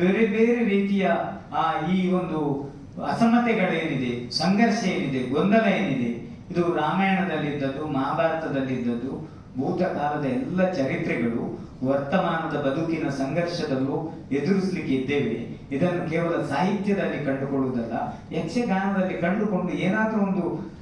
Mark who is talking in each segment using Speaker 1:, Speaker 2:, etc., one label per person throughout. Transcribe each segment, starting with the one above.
Speaker 1: ಬೇರೆ ಬೇರೆ ರೀತಿಯ, ಆ, ಈ ಒಂದು ಅಸಮತೆಗಳೇನಿದೆ ಸಂಘರ್ಷ ಏನಿದೆ ಗೊಂದಲ ಏನಿದೆ ಇದು ರಾಮಾಯಣದಲ್ಲಿದ್ದದ್ದು, ಮಹಾಭಾರತದಲ್ಲಿದ್ದದ್ದು, ಭೂತಕಾಲದ ಎಲ್ಲ ಚರಿತ್ರೆಗಳು ವರ್ತಮಾನದ ಬದುಕಿನ ಸಂಘರ್ಷದಲ್ಲೂ ಎದುರಿಸಲಿಕ್ಕೆ ಇದ್ದೇವೆ. ಇದನ್ನು ಕೇವಲ ಸಾಹಿತ್ಯದಲ್ಲಿ ಕಂಡುಕೊಳ್ಳುವುದಲ್ಲ, ಯಕ್ಷಗಾನದಲ್ಲಿ ಕಂಡುಕೊಂಡು ಏನಾದರೂ ಒಂದು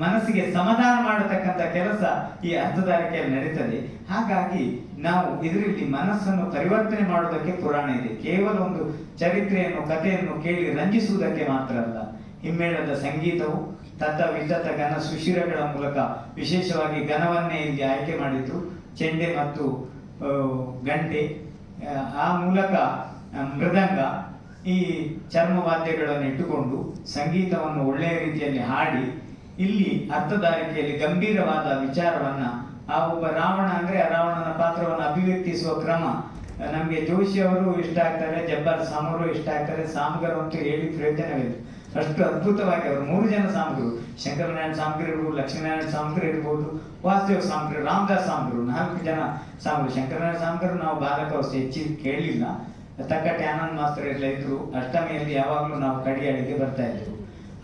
Speaker 1: ಮನಸ್ಸಿಗೆ ಸಮಾಧಾನ ಮಾಡತಕ್ಕಂಥ ಕೆಲಸ ಈ ಅರ್ಥಧಾರಿಕೆಯಲ್ಲಿ ನಡೀತದೆ. ಹಾಗಾಗಿ ನಾವು ಇದರಲ್ಲಿ ಮನಸ್ಸನ್ನು ಪರಿವರ್ತನೆ ಮಾಡೋದಕ್ಕೆ ಪುರಾಣ ಇದೆ. ಕೇವಲ ಒಂದು ಚರಿತ್ರೆಯನ್ನು ಕಥೆಯನ್ನು ಕೇಳಿ ರಂಜಿಸುವುದಕ್ಕೆ ಮಾತ್ರ ಅಲ್ಲ. ಹಿಮ್ಮೇಳದ ಸಂಗೀತವು ತತ್ತ ವಿತತ ಘನ ಸುಶಿರಗಳ ಮೂಲಕ ವಿಶೇಷವಾಗಿ ಘನವನ್ನೇ ಇಲ್ಲಿ ಆಯ್ಕೆ ಮಾಡಿತು ಚೆಂಡೆ ಮತ್ತು ಗಂಟೆ ಆ, ಮೂಲಕ ಮೃದಂಗ ಈ ಚರ್ಮವಾದ್ಯಗಳನ್ನು ಇಟ್ಟುಕೊಂಡು ಸಂಗೀತವನ್ನು ಒಳ್ಳೆಯ ರೀತಿಯಲ್ಲಿ ಹಾಡಿ ಇಲ್ಲಿ ಅರ್ಥಧಾರಿಕೆಯಲ್ಲಿ ಗಂಭೀರವಾದ ವಿಚಾರವನ್ನ ಆ ಒಬ್ಬ ರಾವಣ ಅಂದ್ರೆ ರಾವಣನ ಪಾತ್ರವನ್ನು ಅಭಿವ್ಯಕ್ತಿಸುವ ಕ್ರಮ. ನಮಗೆ ಜೋಶಿ ಅವರು ಇಷ್ಟ ಆಗ್ತಾರೆ, ಜಬ್ಬಾರ್ ಸಾಮರು ಇಷ್ಟ ಆಗ್ತಾರೆ, ಸಾಮಗರು ಅಂತೂ ಹೇಳಿ ಪ್ರಯೋಜನವಿಲ್ಲ. ಅಷ್ಟು ಅದ್ಭುತವಾಗಿ ಅವರು ಮೂರು ಜನ ಸಾಮಗರು. ಶಂಕರನಾರಾಯಣ ಸಾಮಗ್ರಿ ಇರ್ಬೋದು, ಲಕ್ಷ್ಮೀನಾರಾಯಣ ಸಾಮಗ್ರಿ ಇರ್ಬೋದು, ವಾಸುದೇವ ಸಾಮಗ್ರಿ, ರಾಮದಾಸ್ ಸಾಮಗ್ರು, ನಾಲ್ಕು ಜನ ಸಾಮಗ್ರು. ಶಂಕರನಾರಾಯಣ ಸಾಮಗ್ರು ನಾವು ಬಾಲಕವಸ್ಥೆ ಹೆಚ್ಚಿ ಕೇಳಲಿಲ್ಲ ತಕ್ಕಟ್ಟೆ ಆನಂದ್ ಮಾಸ್ತರ್ ಎಲ್ಲ ಇದ್ರು ಅಷ್ಟಮಿಯಲ್ಲಿ ಯಾವಾಗಲೂ ನಾವು ಕಡಿಯಾಳಿಗೆ ಬರ್ತಾ ಇದ್ರು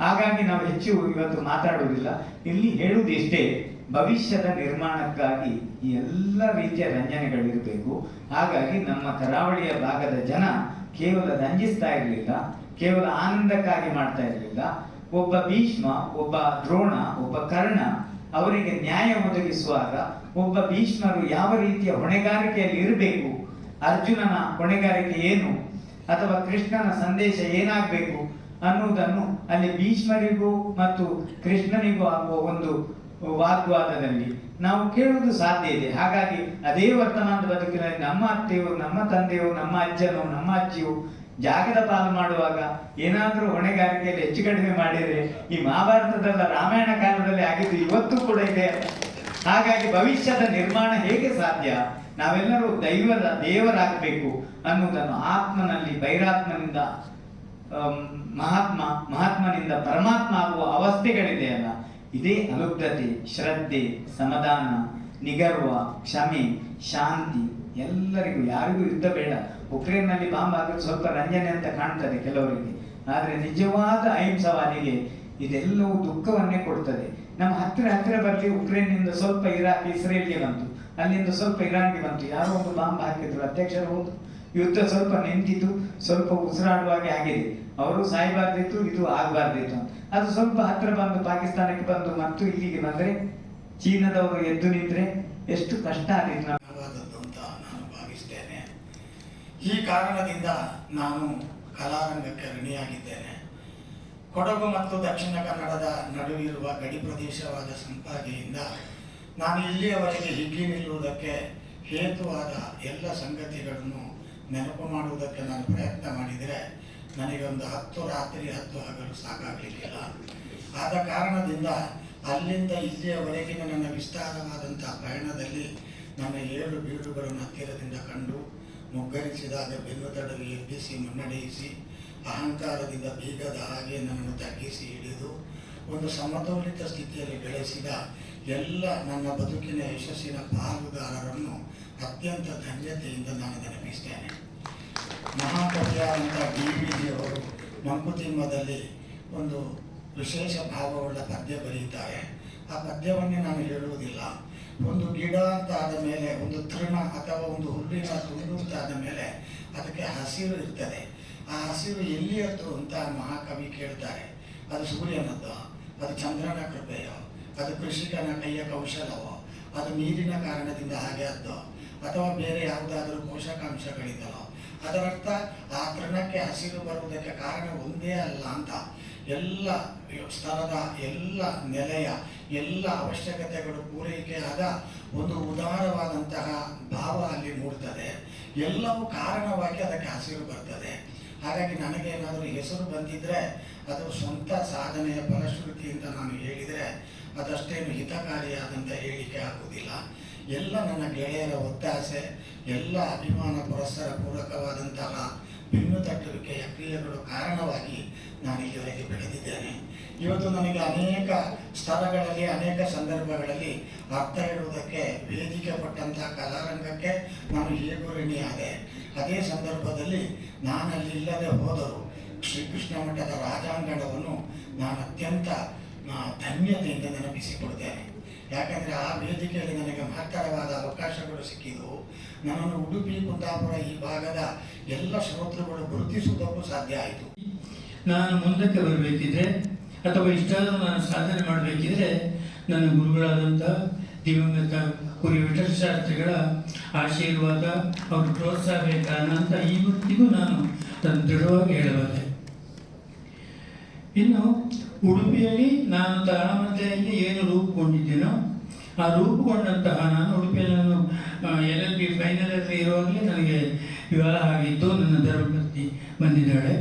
Speaker 1: ಹಾಗಾಗಿ ನಾವು ಹೆಚ್ಚು ಇವತ್ತು ಮಾತಾಡುವುದಿಲ್ಲ ಇಲ್ಲಿ ಹೇಳುವುದಿಷ್ಟೇ ಭವಿಷ್ಯದ ನಿರ್ಮಾಣಕ್ಕಾಗಿ ಎಲ್ಲ ರೀತಿಯ ರಂಜನೆಗಳಿರಬೇಕು. ಹಾಗಾಗಿ ನಮ್ಮ ಕರಾವಳಿಯ ಭಾಗದ ಜನ ಕೇವಲ ರಂಜಿಸ್ತಾ ಇರಲಿಲ್ಲ, ಕೇವಲ ಆನಂದಕ್ಕಾಗಿ ಮಾಡ್ತಾ ಇರಲಿಲ್ಲ. ಒಬ್ಬ ಭೀಷ್ಮ, ಒಬ್ಬ ದ್ರೋಣ, ಒಬ್ಬ ಕರ್ಣ ಅವರಿಗೆ ನ್ಯಾಯ ಒದಗಿಸುವಾಗ ಒಬ್ಬ ಭೀಷ್ಮರು ಯಾವ ರೀತಿಯ ಹೊಣೆಗಾರಿಕೆಯಲ್ಲಿ ಇರಬೇಕು? ಅರ್ಜುನನ ಹೊಣೆಗಾರಿಕೆ ಏನು? ಅಥವಾ ಕೃಷ್ಣನ ಸಂದೇಶ ಏನಾಗಬೇಕು? ಅನ್ನುವುದನ್ನು ಅಲ್ಲಿ ಭೀಷ್ಮರಿಗೂ ಮತ್ತು ಕೃಷ್ಣನಿಗೂ ಆಗುವ ಒಂದು ವಾಗ್ವಾದದಲ್ಲಿ ನಾವು ಕೇಳುವುದು ಸಾಧ್ಯ ಇದೆ. ಹಾಗಾಗಿ ಅದೇ ವರ್ತಮಾನದ ಬದುಕಿನಲ್ಲಿ ನಮ್ಮ ಅತ್ತೆಯು, ನಮ್ಮ ತಂದೆಯು, ನಮ್ಮ ಅಜ್ಜನು, ನಮ್ಮ ಅಜ್ಜಿಯು ಜಾಗದ ಪಾಲು ಮಾಡುವಾಗ ಏನಾದರೂ ಹೊಣೆಗಾರಿಕೆಯಲ್ಲಿ ಹೆಚ್ಚು ಕಡಿಮೆ ಮಾಡಿದರೆ ಈ ಮಹಾಭಾರತದಲ್ಲ ರಾಮಾಯಣ ಕಾಲದಲ್ಲಿ ಆಗಿದ್ದು ಇವತ್ತು ಕೂಡ ಇದೆ. ಹಾಗಾಗಿ ಭವಿಷ್ಯದ ನಿರ್ಮಾಣ ಹೇಗೆ ಸಾಧ್ಯ? ನಾವೆಲ್ಲರೂ ದೈವದ ದೇವರಾಗಬೇಕು ಅನ್ನುವುದನ್ನು ಆತ್ಮನಲ್ಲಿ, ಬೈರಾತ್ಮನಿಂದ ಮಹಾತ್ಮ, ಮಹಾತ್ಮನಿಂದ ಪರಮಾತ್ಮ ಆಗುವ ಅವಸ್ಥೆಗಳಿದೆಯಲ್ಲ, ಇದೇ ಅನುಗ್ರತೆ, ಶ್ರದ್ಧೆ, ಸಮಾಧಾನ, ನಿಗರ್ವ, ಕ್ಷಮೆ, ಶಾಂತಿ, ಎಲ್ಲರಿಗೂ, ಯಾರಿಗೂ ಯುದ್ಧ ಬೇಡ. ಉಕ್ರೇನ್ನಲ್ಲಿ ಬಾಂಬ್ ಹಾಕಿದ್ರೆ ಸ್ವಲ್ಪ ರಂಜನೆ ಅಂತ ಕಾಣ್ತದೆ ಕೆಲವರಿಗೆ. ಆದರೆ ನಿಜವಾದ ಅಹಿಂಸವಾದಿಗೆ ಇದೆಲ್ಲವೂ ದುಃಖವನ್ನೇ ಕೊಡ್ತದೆ. ನಮ್ಮ ಹತ್ತಿರ ಹತ್ತಿರ ಬರ್ತಿ ಉಕ್ರೇನ್ನಿಂದ ಸ್ವಲ್ಪ ಇರಾಕ್, ಇಸ್ರೇಲ್ಗೆ ಬಂತು. ಅಲ್ಲಿಂದ ಸ್ವಲ್ಪ ಇರಾನ್ಗೆ ಬಂತು. ಯಾರೋ ಒಂದು ಬಾಂಬ್ ಹಾಕಿದ್ರು, ಅಧ್ಯಕ್ಷರು ಹೋದ್ರು. ಯುದ್ಧ ಸ್ವಲ್ಪ ನಿಂತಿದ್ದು, ಸ್ವಲ್ಪ ಉಸಿರಾಡುವಾಗೆ ಆಗಿದೆ. ಅವರು ಸಾಯಬಾರ್ದಿತ್ತು, ಇದು ಆಗಬಾರ್ದಿತ್ತು ಅದು ಸ್ವಲ್ಪ ಹತ್ರ ಬಂದು ಪಾಕಿಸ್ತಾನಕ್ಕೆ ಬಂದು ಮತ್ತು ಇಲ್ಲಿಗೆ ಬಂದರೆ ಚೀನಾದವರು ಎದ್ದು ನಿಂತರೆ ಎಷ್ಟು ಕಷ್ಟ ಆದಿತ್ತು
Speaker 2: ಅಂತ ನಾನು ಭಾವಿಸ್ತೇನೆ. ಈ ಕಾರಣದಿಂದ ನಾನು ಕಲಾರಂಗಕ್ಕೆ ಋಣಿಯಾಗಿದ್ದೇನೆ. ಕೊಡಗು ಮತ್ತು ದಕ್ಷಿಣ ಕನ್ನಡದ ನಡುವಿರುವ ಗಡಿ ಪ್ರದೇಶವಾದ ಸಂಪಾದಿಯಿಂದ ನಾನು ಇಲ್ಲಿಯವರೆಗೆ ಹಿಗ್ಗಿ ನಿಲ್ಲುವುದಕ್ಕೆ ಹೇತುವಾದ ಎಲ್ಲ ಸಂಗತಿಗಳನ್ನು ನೆನಪು ಮಾಡುವುದಕ್ಕೆ ನಾನು ಪ್ರಯತ್ನ ಮಾಡಿದರೆ ನನಗೆ ಒಂದು ಹತ್ತು ರಾತ್ರಿ ಹತ್ತು ಹಗಲು ಸಾಕಾಗಲಿಕ್ಕಿಲ್ಲ. ಆದ ಕಾರಣದಿಂದ ಅಲ್ಲಿಂದ ಇಲ್ಲಿಯವರೆಗಿನ ನನ್ನ ವಿಸ್ತಾರವಾದಂಥ ಪ್ರಯಾಣದಲ್ಲಿ ನನ್ನ ಏಳು ಬೀಳುಗಳನ್ನು ಹತ್ತಿರದಿಂದ ಕಂಡು ಮುಗ್ಗರಿಸಿದಾಗ ಬೆನ್ನು ತಡವಿ ಎಬ್ಬಿಸಿ ಮುನ್ನಡೆಯಿಸಿ ಅಹಂಕಾರದಿಂದ ಬೀಗದ ಹಾಗೆ ನನ್ನನ್ನು ತಗ್ಗಿಸಿ ಹಿಡಿದು ಒಂದು ಸಮತೋಲಿತ ಸ್ಥಿತಿಯಲ್ಲಿ ಬೆಳೆಸಿದ ಎಲ್ಲ ನನ್ನ ಬದುಕಿನ ಯಶಸ್ಸಿನ ಪಾಲುದಾರರನ್ನು ಅತ್ಯಂತ ಧನ್ಯತೆಯಿಂದ ನಾನು ನೆನಪಿಸ್ತೇನೆ. ಮಹಾಕವ್ಯ ಅಂತ ಡಿ ವಿ ಜಿಯವರು ಮಂಕುತಿಮ್ಮದಲ್ಲಿ ಒಂದು ವಿಶೇಷ ಭಾವವುಳ್ಳ ಪದ್ಯ ಬರೆಯುತ್ತಾರೆ. ಆ ಪದ್ಯವನ್ನೇ ನಾನು ಹೇಳುವುದಿಲ್ಲ. ಒಂದು ಗಿಡ ಅಂತ ಆದ ಮೇಲೆ, ಒಂದು ತೃಣ ಅಥವಾ ಒಂದು ಹುಲ್ಲಿನ ತುಂಡು ಅಂತ ಆದ ಮೇಲೆ ಅದಕ್ಕೆ ಹಸಿರು ಇರ್ತದೆ. ಆ ಹಸಿರು ಎಲ್ಲಿಯದ್ದು ಅಂತ ಮಹಾಕವಿ ಕೇಳ್ತಾರೆ. ಅದು ಸೂರ್ಯನದ್ದು. ಅದು ಚಂದ್ರನ ಕೃಪೆಯೋ, ಅದು ಕೃಷಿಕನ ಕೈಯ ಕೌಶಲವೋ, ಅದು ನೀರಿನ ಕಾರಣದಿಂದ ಹಾಗೆ ಆದ್ದೋ, ಅಥವಾ ಬೇರೆ ಯಾವುದಾದರೂ ಪೋಷಕಾಂಶಗಳಿದ್ದಲೋ ಅದರರ್ಥ, ಆ ತೃಣಕ್ಕೆ ಹಸಿರು ಬರುವುದಕ್ಕೆ ಕಾರಣ ಒಂದೇ ಅಲ್ಲ ಅಂತ ಎಲ್ಲ ಸ್ಥಳದ ಎಲ್ಲ ನೆಲೆಯ ಎಲ್ಲ ಅವಶ್ಯಕತೆಗಳು ಪೂರೈಕೆಯಾದ ಒಂದು ಉದಾರವಾದಂತಹ ಭಾವ ಅಲ್ಲಿ ಮೂಡ್ತದೆ. ಎಲ್ಲವೂ ಕಾರಣವಾಗಿ ಅದಕ್ಕೆ ಹಸಿರು ಬರ್ತದೆ. ಹಾಗಾಗಿ ನನಗೇನಾದರೂ ಹೆಸರು ಬಂದಿದ್ದರೆ ಅದು ಸ್ವಂತ ಸಾಧನೆಯ ಫಲಶ್ರುತಿ ಅಂತ ನಾನು ಹೇಳಿದರೆ ಅದಷ್ಟೇನು ಹಿತಕಾರಿಯಾದಂಥ ಹೇಳಿಕೆ ಆಗುವುದಿಲ್ಲ. ಎಲ್ಲ ನನ್ನ ಗೆಳೆಯರ ಒತ್ತಾಸೆ, ಎಲ್ಲ ಅಭಿಮಾನ ಪುರಸ್ಸರ ಪೂರಕವಾದಂತಹ ಬೆನ್ನು ತಟ್ಟುವಿಕೆಯ ಕ್ರಿಯೆಗಳು ಕಾರಣವಾಗಿ ನಾನು ಇಲ್ಲಿವರೆಗೆ ಬೆಳೆದಿದ್ದೇನೆ. ಇವತ್ತು ನನಗೆ ಅನೇಕ ಸ್ಥಳಗಳಲ್ಲಿ, ಅನೇಕ ಸಂದರ್ಭಗಳಲ್ಲಿ ಅರ್ಥ ಇಡುವುದಕ್ಕೆ ವೇದಿಕೆ ಪಟ್ಟಂತಹ ಕಲಾರಂಗಕ್ಕೆ ನಾನು ಹೇಗೂ ಋಣಿಯಾದೆ ಅದೇ ಸಂದರ್ಭದಲ್ಲಿ ನಾನಲ್ಲಿ ಇಲ್ಲದೆ ಹೋದರೂ ಶ್ರೀಕೃಷ್ಣ ಮಠದ ರಾಜಾಂಗಣವನ್ನು ನಾನು ಅತ್ಯಂತ ಧನ್ಯತೆಯಿಂದ ನೆನಪಿಸಿಕೊಡ್ತೇನೆ ಯಾಕಂದರೆ ಆ ವೇದಿಕೆಯಲ್ಲಿ ನನಗೆ ಮಹತ್ತರವಾದ ಅವಕಾಶಗಳು ಸಿಕ್ಕಿದವು ನನ್ನನ್ನು ಉಡುಪಿ, ಕುಂದಾಪುರ ಈ ಭಾಗದ ಎಲ್ಲ ಶ್ರೋತೃಗಳು ಗುರುತಿಸುವುದಕ್ಕೂ ಸಾಧ್ಯ ಆಯಿತು.
Speaker 3: ನಾನು ಮುಂದಕ್ಕೆ ಬರಬೇಕಿದ್ರೆ ಅಥವಾ ಇಷ್ಟಾದರೂ ನಾನು ಸಾಧನೆ ಮಾಡಬೇಕಿದ್ರೆ ನನ್ನ ಗುರುಗಳಾದಂಥ ದಿವಂಗತ ಕುರಿ ವಿಠಲಶಾಸ್ತ್ರಿಗಳ ಆಶೀರ್ವಾದ ಅವ್ರ ಪ್ರೋತ್ಸಾಹ ಕಾರಣ ಅಂತ ಇವತ್ತಿಗೂ ನಾನು ನನ್ನ ದೃಢವಾಗಿ ಹೇಳಬಲ್ಲೆ. ಇನ್ನು ಉಡುಪಿಯಲ್ಲಿ ನಾನು ತಾಳಮದ್ದೆಯಲ್ಲಿ ಏನು ರೂಪುಗೊಂಡಿದ್ದೀನೋ, ಆ ರೂಪುಗೊಂಡಂತಹ ನಾನು ಉಡುಪಿಯಲ್ಲಿ ನಾನು ಎಲ್ ಎಲ್ ಬಿ ಫೈನಲಲ್ಲಿ ಇರುವಾಗಲೇ ನನಗೆ ವಿವಾಹ ಆಗಿತ್ತು, ನನ್ನ ಧರ್ಮಪತ್ನಿ ಬಂದಿದ್ದಾಳೆ.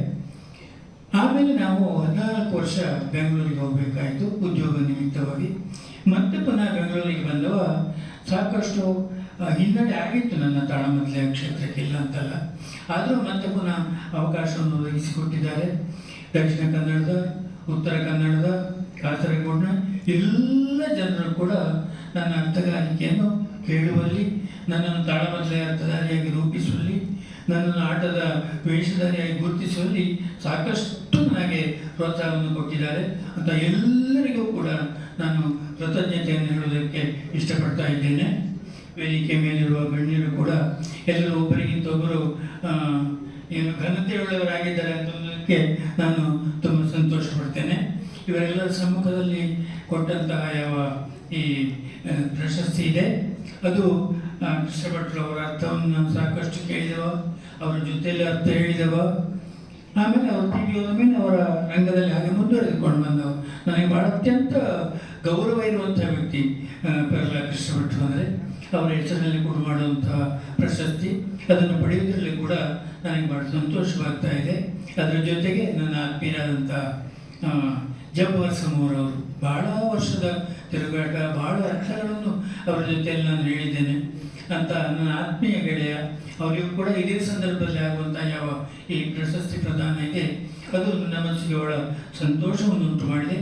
Speaker 3: ಆಮೇಲೆ ನಾವು ಹದಿನಾಲ್ಕು ವರ್ಷ ಬೆಂಗಳೂರಿಗೆ ಹೋಗಬೇಕಾಯಿತು, ಉದ್ಯೋಗ ನಿಮಿತ್ತವಾಗಿ. ಮತ್ತೆ ಪುನಃ ಬೆಂಗಳೂರಿಗೆ ಬಂದವ, ಸಾಕಷ್ಟು ಹಿನ್ನಡೆ ಆಗಿತ್ತು ನನ್ನ ತಾಳಮದ್ಲೆ ಕ್ಷೇತ್ರಕ್ಕೆ ಇಲ್ಲ ಅಂತಲ್ಲ. ಆದರೂ ಮತ್ತೆ ಪುನಃ ಅವಕಾಶವನ್ನು ಒದಗಿಸಿಕೊಟ್ಟಿದ್ದಾರೆ. ದಕ್ಷಿಣ ಕನ್ನಡದ, ಉತ್ತರ ಕನ್ನಡದ, ಕಾಸರಗೋಡಿನ ಎಲ್ಲ ಜನರು ಕೂಡ ನನ್ನ ಅರ್ಥಗಾರಿಕೆಯನ್ನು ಕೇಳುವಲ್ಲಿ, ನನ್ನನ್ನು ತಾಳಮದ್ಲೆ ಅರ್ಥಧಾರಿಯಾಗಿ ರೂಪಿಸುವಲ್ಲಿ ನನ್ನನ್ನು ಆಟದ ವೇಷಧಾರಿಯಾಗಿ ಗುರುತಿಸುವಲ್ಲಿ ಸಾಕಷ್ಟು ನನಗೆ ಪ್ರೋತ್ಸಾಹವನ್ನು ಕೊಟ್ಟಿದ್ದಾರೆ. ಅಂತ ಎಲ್ಲರಿಗೂ ಕೂಡ ನಾನು ಕೃತಜ್ಞತೆಯನ್ನು ಹೇಳುವುದಕ್ಕೆ ಇಷ್ಟಪಡ್ತಾ ಇದ್ದೇನೆ. ವೇದಿಕೆ ಮೇಲಿರುವ ಗಣ್ಯರು ಕೂಡ ಎಲ್ಲರೂ ಒಬ್ಬರಿಗಿಂತ ಒಬ್ಬರು ಏನು ಘನತೆಯುಳ್ಳವರಾಗಿದ್ದಾರೆ ಅನ್ನೋದಕ್ಕೆ ನಾನು ತುಂಬ ಸಂತೋಷ ಪಡ್ತೇನೆ ಇವರೆಲ್ಲರ ಸಮ್ಮುಖದಲ್ಲಿ ಕೊಟ್ಟಂತಹ ಯಾವ ಈ ಪ್ರಶಸ್ತಿ ಇದೆ. ಅದು ಭಟ್ರು ಅವರ ಅರ್ಥವನ್ನು ನಾನು ಸಾಕಷ್ಟು ಕೇಳಿದವ, ಅವರ ಜೊತೆಯಲ್ಲಿ ಅರ್ಥ ಹೇಳಿದವ. ಆಮೇಲೆ ಅವರು ಟಿ ವಿ ಮೇಲೆ ಅವರ ರಂಗದಲ್ಲಿ ಹಾಗೆ ಮುಂದುವರೆದುಕೊಂಡು ಬಂದವು. ನನಗೆ ಬಹಳ ಅತ್ಯಂತ ಗೌರವ ಇರುವಂಥ ವ್ಯಕ್ತಿ ಪೆರ್ಲ ಕೃಷ್ಣ ಅಂದರೆ. ಅವರ ಹೆಸರಿನಲ್ಲಿ ಕೂಡ ಮಾಡುವಂತಹ ಪ್ರಶಸ್ತಿ, ಅದನ್ನು ಪಡೆಯುವುದರಲ್ಲಿ ಕೂಡ ನನಗೆ ಬಹಳ ಸಂತೋಷವಾಗ್ತಾ ಇದೆ. ಅದರ ಜೊತೆಗೆ ನನ್ನ ಆತ್ಮೀಯರಾದಂಥ ಜಬ್ಬರ್ ಸಮೂರ್ ಅವರು ಬಹಳ ವರ್ಷದ ತಿರುಗಾಟ ಭಾಳ ಅರ್ಥಗಳನ್ನು ಅವರ ಜೊತೆಯಲ್ಲಿ ನಾನು ಹೇಳಿದ್ದೇನೆ. ಅಂತ ನನ್ನ ಆತ್ಮೀಯ ಗೆಳೆಯ, ಅವರಿಗೂ ಕೂಡ ಇದೇ ಸಂದರ್ಭದಲ್ಲಿ ಆಗುವಂಥ ಯಾವ ಈ ಪ್ರಶಸ್ತಿ ಪ್ರದಾನ ಇದೆ, ಅದು ನನ್ನ ಮನಸ್ಸಿಗೆ ಬಹಳ ಸಂತೋಷವನ್ನು ಉಂಟು ಮಾಡಿದೆ.